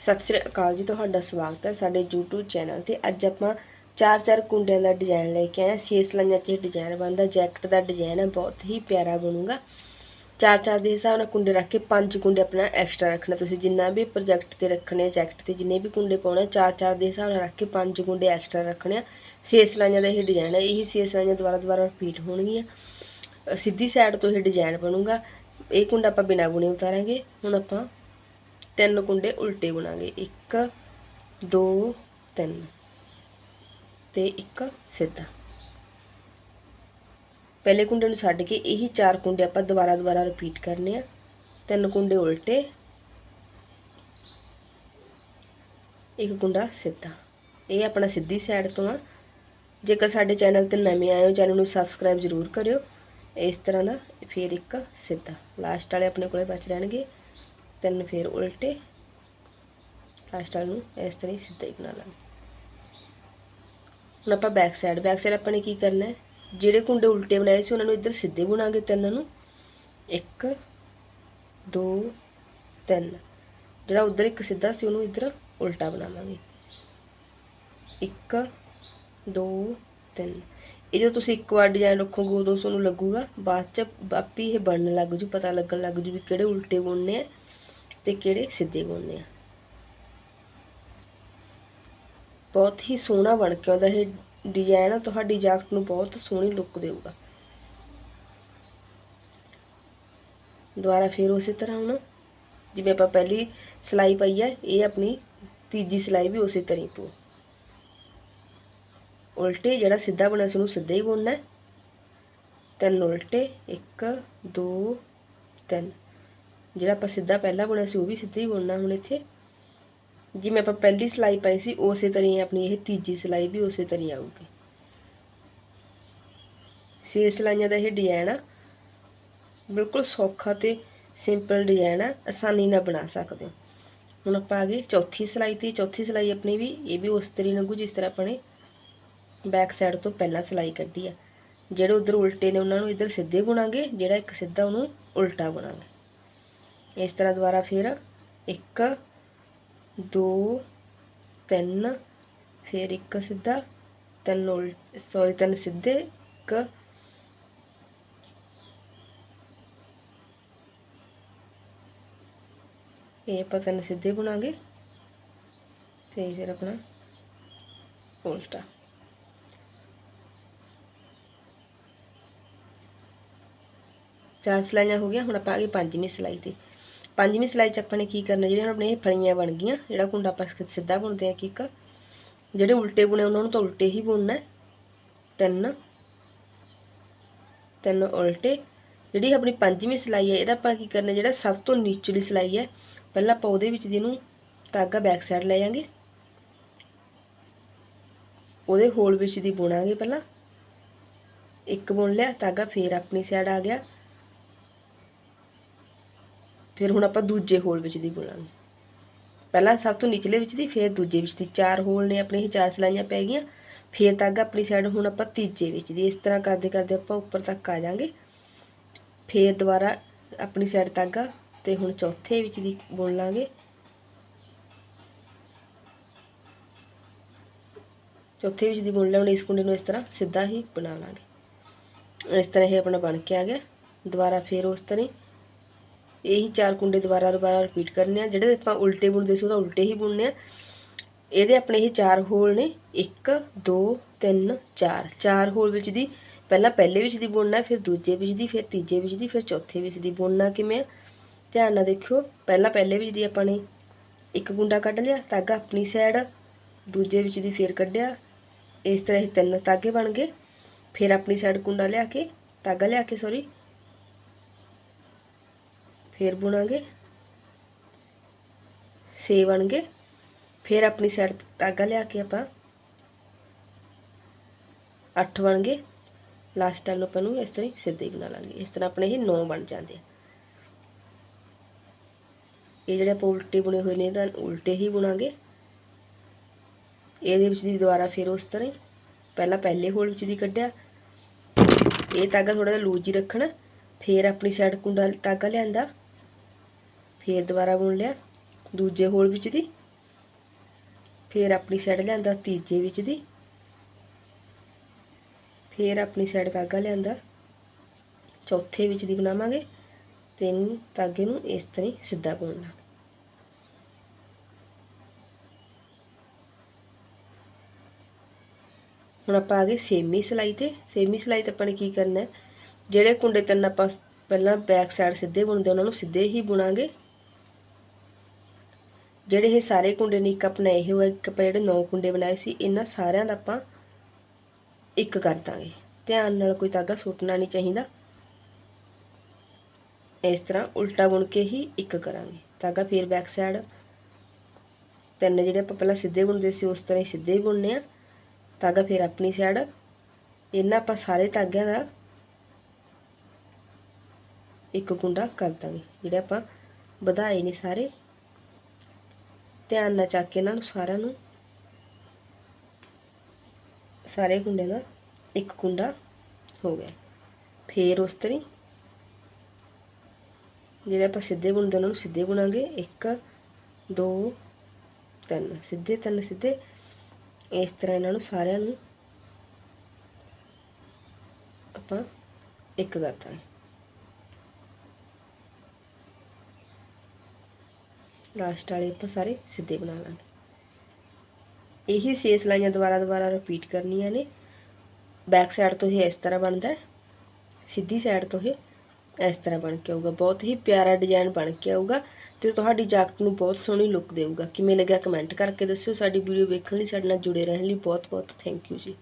ਸਤਿ ਸ੍ਰੀ ਅਕਾਲ ਜੀ, ਤੁਹਾਡਾ ਸਵਾਗਤ ਹੈ ਸਾਡੇ YouTube ਚੈਨਲ ਤੇ। ਅੱਜ ਆਪਾਂ ਚਾਰ ਚਾਰ ਕੁੰਡਿਆਂ ਦਾ ਡਿਜ਼ਾਈਨ ਲੈ ਕੇ ਆਏ ਹਾਂ। ਛੇ ਸਲਾਈਆਂ 'ਚ ਡਿਜ਼ਾਈਨ ਬਣਦਾ ਜੈਕਟ ਦਾ ਡਿਜ਼ਾਈਨ ਹੈ, ਬਹੁਤ ਹੀ ਪਿਆਰਾ ਬਣੂਗਾ। ਚਾਰ ਚਾਰ ਦੇ ਹਿਸਾਬ ਨਾਲ ਕੁੰਡੇ ਰੱਖ ਕੇ ਪੰਜ ਕੁੰਡੇ ਆਪਣਾ ਐਕਸਟਰਾ ਰੱਖਣਾ। ਤੁਸੀਂ ਜਿੰਨਾ ਵੀ ਪ੍ਰੋਜੈਕਟ ਤੇ ਰੱਖਣੇ ਜੈਕਟ ਤੇ ਜਿੰਨੇ ਵੀ ਕੁੰਡੇ ਪਾਉਣੇ ਚਾਰ ਚਾਰ ਦੇ ਹਿਸਾਬ ਨਾਲ ਰੱਖ ਕੇ ਪੰਜ ਕੁੰਡੇ ਐਕਸਟਰਾ ਰੱਖਣੇ ਆ। ਛੇ ਸਲਾਈਆਂ ਦਾ ਇਹ ਡਿਜ਼ਾਈਨ ਹੈ। ਇਹੀ ਛੇ ਸਲਾਈਆਂ ਦੁਬਾਰਾ ਦੁਬਾਰਾ ਰਿਪੀਟ ਹੋਣਗੀਆਂ ਸਿੱਧੀ ਸਾਈਡ ਤੋਂ ਇਹ ਡਿਜ਼ਾਈਨ ਬਣੂਗਾ। ਇਹ ਕੁੰਡਾ ਆਪਾਂ ਬਿਨਾਂ ਬੁਣੇ ਉਤਾਰਾਂਗੇ। ਹੁਣ ਆਪਾਂ ਤਿੰਨ ਕੁੰਡੇ ਉਲਟੇ ਗੁਣਾਂਗੇ। 1 2 3 ਤੇ ਇੱਕ ਸਿੱਧਾ। ਪਹਿਲੇ ਕੁੰਡੇ ਨੂੰ ਛੱਡ ਕੇ ਇਹੀ ਚਾਰ ਕੁੰਡੇ ਆਪਾਂ ਦੁਬਾਰਾ ਦੁਬਾਰਾ ਰਿਪੀਟ ਕਰਨੇ ਆ। ਤਿੰਨ ਕੁੰਡੇ ਉਲਟੇ। ਇੱਕ ਕੁੰਡਾ ਸਿੱਧਾ। ਇਹ ਆਪਣਾ ਸਿੱਧੀ ਸਾਈਡ ਤੋਂ ਆ। ਜੇਕਰ ਸਾਡੇ ਚੈਨਲ ਤੇ ਨਵੇਂ ਆਏ ਹੋ ਚੈਨਲ ਨੂੰ ਸਬਸਕ੍ਰਾਈਬ ਜ਼ਰੂਰ ਕਰਿਓ। ਇਸ ਤਰ੍ਹਾਂ ਦਾ ਫਿਰ ਇੱਕ ਸਿੱਧਾ। ਲਾਸਟ ਵਾਲੇ ਆਪਣੇ ਕੋਲੇ ਬਚ ਰਹਿਣਗੇ। ਤਿੰਨ ਫਿਰ ਉਲਟੇ। ਲਾਸਟ ਵਾਲੇ ਨੂੰ ਇਸ ਤਰ੍ਹਾਂ ਹੀ ਸਿੱਧਾ ਹੀ ਬਣਾ ਲਾਂਗੇ ਹੁਣ ਆਪਾਂ ਬੈਕ ਸਾਈਡ ਬੈਕ ਸਾਈਡ ਆਪਾਂ ਨੇ ਕੀ ਕਰਨਾ ਹੈ? ਜਿਹੜੇ ਕੁੰਡੇ ਉਲਟੇ ਬਣਾਏ ਸੀ, ਉਹਨਾਂ ਨੂੰ ਇੱਧਰ ਸਿੱਧੇ ਬੁਣਾਂਗੇ ਤਿੰਨਾਂ ਨੂੰ। 1 2 3 ਜਿਹੜਾ ਉਧਰ ਇੱਕ ਸਿੱਧਾ ਸੀ, ਉਹਨੂੰ ਇੱਧਰ ਉਲਟਾ ਬਣਾਵਾਂਗੇ। 1 2 3 ਇਹ ਜਦੋਂ ਤੁਸੀਂ ਇੱਕ ਵਾਰ ਡਿਜ਼ਾਈਨ ਰੱਖੋਗੇ, ਉਦੋਂ ਤੁਹਾਨੂੰ ਲੱਗੂਗਾ, ਬਾਅਦ ਚ ਆਪੀ ਇਹ ਬਣਨ ਲੱਗ ਜੂ, ਪਤਾ ਲੱਗਣ ਲੱਗ ਜੂ ਵੀ ਕਿਹੜੇ ਉਲਟੇ ਬੁਣਨੇ ਆ। ਤੇ ਕਿਹੜੇ ਸਿੱਧੇ ਬੁਣਨੇ ਆ? ਬਹੁਤ ਹੀ ਸੋਹਣਾ ਬਣ ਕੇ ਆਉਂਦਾ ਇਹ ਡਿਜ਼ਾਈਨ ਤੁਹਾਡੀ ਜੈਕਟ ਨੂੰ ਬਹੁਤ ਸੋਹਣੀ ਲੁੱਕ ਦੇਊਗਾ। ਦੁਬਾਰਾ ਫਿਰ ਉਸੇ ਤਰ੍ਹਾਂ ਹੁਣ ਜਿਵੇਂ ਆਪਾਂ ਪਹਿਲੀ ਸਿਲਾਈ ਪਾਈ ਹੈ ਇਹ ਆਪਣੀ ਤੀਜੀ ਸਿਲਾਈ ਵੀ ਉਸੇ ਤਰ੍ਹਾਂ ਹੀ ਪੋ ਉਲਟੇ ਜਿਹੜਾ ਸਿੱਧਾ ਬਣਿਆ ਸੀ, ਉਹਨੂੰ ਸਿੱਧਾ ਹੀ ਬੁਣਨਾ ਤਿੰਨ ਉਲਟੇ 1 2 3 ਜਿਹੜਾ ਆਪਾਂ ਸਿੱਧਾ ਪਹਿਲਾਂ ਬੁਣਿਆ ਸੀ, ਉਹ ਵੀ ਸਿੱਧਾ ਹੀ ਬੁਣਨਾ ਹੁਣ ਇੱਥੇ। ਜਿਵੇਂ ਆਪਾਂ ਪਹਿਲੀ ਸਿਲਾਈ ਪਾਈ ਸੀ, ਉਸੇ ਤਰ੍ਹਾਂ ਹੀ ਆਪਣੀ ਇਹ ਤੀਜੀ ਸਿਲਾਈ ਵੀ ਉਸੇ ਤਰ੍ਹਾਂ ਹੀ ਆਊਗੀ। ਛੇ ਸਿਲਾਈਆਂ ਦਾ ਇਹ ਡਿਜ਼ਾਈਨ ਆ। ਬਿਲਕੁਲ ਸੌਖਾ ਤੇ ਸਿੰਪਲ ਡਿਜ਼ਾਈਨ ਆ, ਆਸਾਨੀ ਨਾਲ ਬਣਾ ਸਕਦੇ ਹੋ। ਹੁਣ ਆਪਾਂ ਆ ਗਏ ਚੌਥੀ ਸਿਲਾਈ ਤੇ, ਚੌਥੀ ਸਿਲਾਈ ਆਪਣੀ ਵੀ, ਇਹ ਵੀ ਉਸ ਤਰ੍ਹਾਂ ਲੱਗੂ ਜਿਸ ਤਰ੍ਹਾਂ ਆਪਾਂ ਨੇ ਬੈਕ ਸਾਈਡ ਤੋਂ ਪਹਿਲਾਂ ਸਿਲਾਈ ਕੱਢੀ ਆ। ਜਿਹੜੇ ਉਧਰ ਉਲਟੇ ਨੇ, ਉਹਨਾਂ ਨੂੰ ਇੱਧਰ ਸਿੱਧੇ ਬੁਣਾਂਗੇ, ਜਿਹੜਾ ਇੱਕ ਸਿੱਧਾ ਉਹਨੂੰ ਉਲਟਾ ਬੁਣਾਂਗੇ। ਇਸ ਤਰ੍ਹਾਂ ਦੁਬਾਰਾ ਫਿਰ 1 2 3 ਫਿਰ ਇੱਕ ਸਿੱਧਾ, ਤਿੰਨ ਉਲਟ ਸੌਰੀ ਤਿੰਨ ਸਿੱਧੇ, ਇੱਕ। ਇਹ ਆਪਾਂ ਤਿੰਨ ਸਿੱਧੇ ਬਣਾਗੇ ਤੇ ਫਿਰ ਆਪਣਾ ਉਲਟਾ। ਚਾਰ ਸਲਾਈਆਂ ਹੋ ਗਈਆਂ, ਹੁਣ ਆਪਾਂ ਆ ਗਏ ਪੰਜਵੀਂ ਸਿਲਾਈ ਤੇ। ਪੰਜਵੀਂ ਸਿਲਾਈ 'ਚ ਆਪਾਂ ਨੇ ਕੀ ਕਰਨਾ, ਜਿਹੜੀਆਂ ਆਪਣੇ ਫਲੀਆਂ ਬਣ ਗਈਆਂ, ਜਿਹੜਾ ਕੁੰਡਾ ਆਪਾਂ ਸਿੱਧਾ ਬੁਣਦੇ ਆ ਕਿੱਕ ਜਿਹੜੇ ਉਲਟੇ ਬੁਣੇ ਉਹਨਾਂ ਨੂੰ ਤਾਂ ਉਲਟੇ ਹੀ ਬੁਣਨਾ ਤਿੰਨ ਤਿੰਨ ਉਲਟੇ, ਜਿਹੜੀ ਆਪਣੀ ਪੰਜਵੀਂ ਸਿਲਾਈ ਹੈ, ਇਹਦਾ ਆਪਾਂ ਕੀ ਕਰਨਾ, ਜਿਹੜਾ ਸਭ ਤੋਂ ਨੀਚਲੀ ਸਿਲਾਈ ਹੈ, ਪਹਿਲਾਂ ਆਪਾਂ ਉਹਦੇ ਵਿੱਚ ਦੀ ਇਹਨੂੰ ਧਾਗਾ ਬੈਕ ਸਾਈਡ ਲੈ ਜਾਾਂਗੇ ਉਹਦੇ ਹੋਲ ਵਿੱਚ ਦੀ ਬੁਣਾਂਗੇ ਪਹਿਲਾਂ। ਇੱਕ ਬੁਣ ਲਿਆ, ਧਾਗਾ ਫੇਰ ਆਪਣੀ ਸਾਈਡ ਆ ਗਿਆ। ਫਿਰ ਹੁਣ ਆਪਾਂ ਦੂਜੇ ਹੋਲ ਵਿੱਚ ਦੀ ਬੁਣਾਂਗੇ ਪਹਿਲਾਂ ਸਭ ਤੋਂ ਨਿਚਲੇ ਵਿੱਚ ਦੀ, ਫਿਰ ਦੂਜੇ ਵਿੱਚ ਦੀ। ਚਾਰ ਹੋਲ ਨੇ ਆਪਣੇ, ਇਹ ਚਾਰ ਸਲਾਈਆਂ ਪੈ ਗਈਆਂ। ਫਿਰ ਧਾਗਾ ਆਪਣੀ ਸਾਈਡ ਹੁਣ ਆਪਾਂ ਤੀਜੇ ਵਿੱਚ ਦੀ। ਇਸ ਤਰ੍ਹਾਂ ਕਰਦੇ ਕਰਦੇ ਆਪਾਂ ਉੱਪਰ ਤੱਕ ਆ ਜਾਾਂਗੇ। ਫਿਰ ਦੁਬਾਰਾ ਆਪਣੀ ਸਾਈਡ ਧਾਗਾ ਤੇ ਹੁਣ ਚੌਥੇ ਵਿੱਚ ਦੀ ਬੁਣ ਲਾਂਗੇ। ਚੌਥੇ ਵਿੱਚ ਦੀ ਬੁਣ ਲਿਆ ਹੁਣ ਇਸ ਕੁੰਡੇ ਨੂੰ ਇਸ ਤਰ੍ਹਾਂ ਸਿੱਧਾ ਹੀ ਬਣਾ ਲਾਂਗੇ। ਇਸ ਤਰ੍ਹਾਂ ਇਹ ਆਪਣਾ ਬਣ ਕੇ ਆ ਗਿਆ। ਦੁਬਾਰਾ ਫਿਰ ਉਸ ਤਰ੍ਹਾਂ ਹੀ ਇਹੀ ਚਾਰ ਕੁੰਡੇ ਦੁਬਾਰਾ ਦੁਬਾਰਾ ਰਿਪੀਟ ਕਰਨੇ ਆ। ਜਿਹੜੇ ਆਪਾਂ ਉਲਟੇ ਬੁਣਦੇ ਸੀ, ਉਹਦਾ ਉਲਟੇ ਹੀ ਬੁਣਨੇ ਆ। ਇਹਦੇ ਆਪਣੇ ਇਹ ਚਾਰ ਹੋਲ ਨੇ। 1 2 3 4 ਚਾਰ ਹੋਲ ਵਿੱਚ ਦੀ ਪਹਿਲਾਂ ਪਹਿਲੇ ਵਿੱਚ ਦੀ ਬੁਣਨਾ ਫਿਰ ਦੂਜੇ ਵਿੱਚ ਦੀ, ਫਿਰ ਤੀਜੇ ਵਿੱਚ ਦੀ, ਫਿਰ ਚੌਥੇ ਵਿੱਚ ਦੀ ਬੁਣਨਾ ਕਿਵੇਂ ਧਿਆਨ ਨਾਲ ਦੇਖਿਓ, ਪਹਿਲਾਂ ਪਹਿਲੇ ਵਿੱਚ ਦੀ ਆਪਾਂ ਨੇ ਇੱਕ ਕੁੰਡਾ ਕੱਢ ਲਿਆ, ਧਾਗਾ ਆਪਣੀ ਸਾਈਡ ਦੂਜੇ ਵਿੱਚ ਦੀ ਫਿਰ ਕੱਢਿਆ। ਇਸ ਤਰ੍ਹਾਂ ਇਹ ਤਿੰਨ ਧਾਗੇ ਬਣ ਗਏ। ਫਿਰ ਆਪਣੀ ਸਾਈਡ ਕੁੰਡਾ ਲਿਆ ਕੇ, ਧਾਗਾ ਲਿਆ ਕੇ ਸੌਰੀ ਫਿਰ ਬੁਣਾਂਗੇ। 6 ਬਣ ਗਏ ਫਿਰ ਆਪਣੀ ਸਾਈਡ ਧਾਗਾ ਲਿਆ ਕੇ ਆਪਾਂ 8 ਬਣ ਗਏ ਲਾਸਟ ਟਾਈਮ ਆਪਾਂ ਨੂੰ ਇਸ ਤਰ੍ਹਾਂ ਹੀ ਸਿੱਧੇ ਹੀ ਬਣਾ ਲਾਂਗੇ। ਇਸ ਤਰ੍ਹਾਂ ਆਪਣੇ ਇਹ 9 ਬਣ ਜਾਂਦੇ ਆ। ਇਹ ਜਿਹੜੇ ਆਪਾਂ ਉਲਟੇ ਬੁਣੇ ਹੋਏ ਨੇ ਤਾਂ ਉਲਟੇ ਹੀ ਬੁਣਾਂਗੇ। ਇਹਦੇ ਵਿੱਚ ਦੀ ਦੁਬਾਰਾ ਫਿਰ ਉਸ ਤਰ੍ਹਾਂ ਹੀ ਪਹਿਲਾਂ ਪਹਿਲੇ ਹੋਲ ਵਿੱਚ ਦੀ ਕੱਢਿਆ। ਇਹ ਧਾਗਾ ਥੋੜਾ ਜਿਹਾ ਲੂਜ ਹੀ ਰੱਖਣਾ। ਫਿਰ ਆਪਣੀ ਸਾਈਡ ਕੁੰਡਾ ਧਾਗਾ ਲਿਆਂਦਾ। ਫਿਰ ਦੁਬਾਰਾ ਬੁਣ ਲਿਆ, ਦੂਜੇ ਹੋਲ ਵਿੱਚ ਦੀ। ਫਿਰ ਆਪਣੀ ਸਾਈਡ ਲਿਆਂਦਾ, ਤੀਜੇ ਵਿੱਚ ਦੀ। ਫਿਰ ਆਪਣੀ ਸਾਈਡ ਧਾਗਾ ਲਿਆਂਦਾ। ਚੌਥੇ ਵਿੱਚ ਦੀ ਬਣਾਵਾਂਗੇ ਤਿੰਨ ਧਾਗੇ ਨੂੰ ਇਸ ਤਰ੍ਹਾਂ ਹੀ ਸਿੱਧਾ ਬੁਣਨਾ। ਹੁਣ ਆਪਾਂ ਆ ਗਏ ਸੇਮੀ ਸਿਲਾਈ ਤੇ। ਸੇਮੀ ਸਿਲਾਈ ਤੇ ਆਪਾਂ ਨੇ ਕੀ ਕਰਨਾ ਜਿਹੜੇ ਕੁੰਡੇ ਤਿੰਨ ਆਪਾਂ ਪਹਿਲਾਂ ਬੈਕ ਸਾਈਡ ਸਿੱਧੇ ਬੁਣਦੇ, ਉਹਨਾਂ ਨੂੰ ਸਿੱਧੇ ਹੀ ਬੁਣਾਂਗੇ। ਜਿਹੜੇ ਇਹ ਸਾਰੇ ਕੁੰਡੇ ਨੇ, ਇੱਕ ਆਪਣਾ ਇਹ ਹੋਇਆ ਇੱਕ ਆਪਾਂ ਜਿਹੜੇ ਨੌ ਕੁੰਡੇ ਬਣਾਏ ਸੀ, ਇਹਨਾਂ ਸਾਰਿਆਂ ਦਾ ਆਪਾਂ ਇੱਕ ਕਰ ਦਾਂਗੇ। ਧਿਆਨ ਨਾਲ ਕੋਈ ਧਾਗਾ ਸੁੱਟਣਾ ਨਹੀਂ ਚਾਹੀਦਾ। ਇਸ ਤਰ੍ਹਾਂ ਉਲਟਾ ਬੁਣ ਕੇ ਹੀ ਇੱਕ ਕਰਾਂਗੇ। ਧਾਗਾ ਫਿਰ ਬੈਕ ਸਾਈਡ ਤਿੰਨ ਜਿਹੜੇ ਆਪਾਂ ਪਹਿਲਾਂ ਸਿੱਧੇ ਬੁਣਦੇ ਸੀ, ਉਸ ਤਰ੍ਹਾਂ ਹੀ ਸਿੱਧੇ ਹੀ ਬੁਣਨੇ ਆ। ਧਾਗਾ ਫਿਰ ਆਪਣੀ ਸਾਈਡ ਇਹਨਾਂ ਆਪਾਂ ਸਾਰੇ ਧਾਗਿਆਂ ਦਾ ਇੱਕ ਕੁੰਡਾ ਕਰ ਦਾਂਗੇ। ਜਿਹੜੇ ਆਪਾਂ ਵਧਾਏ ਨੇ ਸਾਰੇ ਧਿਆਨ ਨਾਲ ਚੱਕ ਕੇ ਇਹਨਾਂ ਨੂੰ ਸਾਰਿਆਂ ਨੂੰ, ਸਾਰੇ ਕੁੰਡਿਆਂ ਦਾ ਇੱਕ ਕੁੰਡਾ ਹੋ ਗਿਆ। ਫੇਰ ਉਸ ਤਰੀ ਜਿਹੜੇ ਆਪਾਂ ਸਿੱਧੇ ਬੁਣਦੇ ਉਹਨਾਂ ਨੂੰ ਸਿੱਧੇ ਬੁਣਾਂਗੇ। 1 2 3 ਸਿੱਧੇ, ਤਿੰਨ, ਸਿੱਧੇ। ਇਸ ਤਰ੍ਹਾਂ ਇਹਨਾਂ ਨੂੰ ਸਾਰਿਆਂ ਨੂੰ ਆਪਾਂ ਇੱਕ ਕਰ ਲਾਸਟ ਵਾਲੇ ਆਪਾਂ ਸਾਰੇ ਸਿੱਧੇ ਬਣਾ ਲਾਂਗੇ। ਇਹੀ ਛੇ ਸਲਾਈਆਂ ਦੁਬਾਰਾ ਦੁਬਾਰਾ ਰਿਪੀਟ ਕਰਨੀਆਂ ਨੇ। ਬੈਕ ਸਾਈਡ ਤੋਂ ਇਹ ਇਸ ਤਰ੍ਹਾਂ ਬਣਦਾ ਸਿੱਧੀ ਸਾਈਡ ਤੋਂ ਇਹ ਇਸ ਤਰ੍ਹਾਂ ਬਣ ਕੇ ਆਊਗਾ। ਬਹੁਤ ਹੀ ਪਿਆਰਾ ਡਿਜ਼ਾਈਨ ਬਣ ਕੇ ਆਊਗਾ ਤੇ ਤੁਹਾਡੀ ਜਾਕਟ ਨੂੰ ਬਹੁਤ ਸੋਹਣੀ ਲੁੱਕ ਦੇਊਗਾ। ਕਿਵੇਂ ਲੱਗਿਆ ਕਮੈਂਟ ਕਰਕੇ ਦੱਸਿਓ। ਸਾਡੀ ਵੀਡੀਓ ਵੇਖਣ ਲਈ, ਸਾਡੇ ਨਾਲ ਜੁੜੇ ਰਹਿਣ ਲਈ ਬਹੁਤ ਬਹੁਤ ਥੈਂਕ ਯੂ ਜੀ।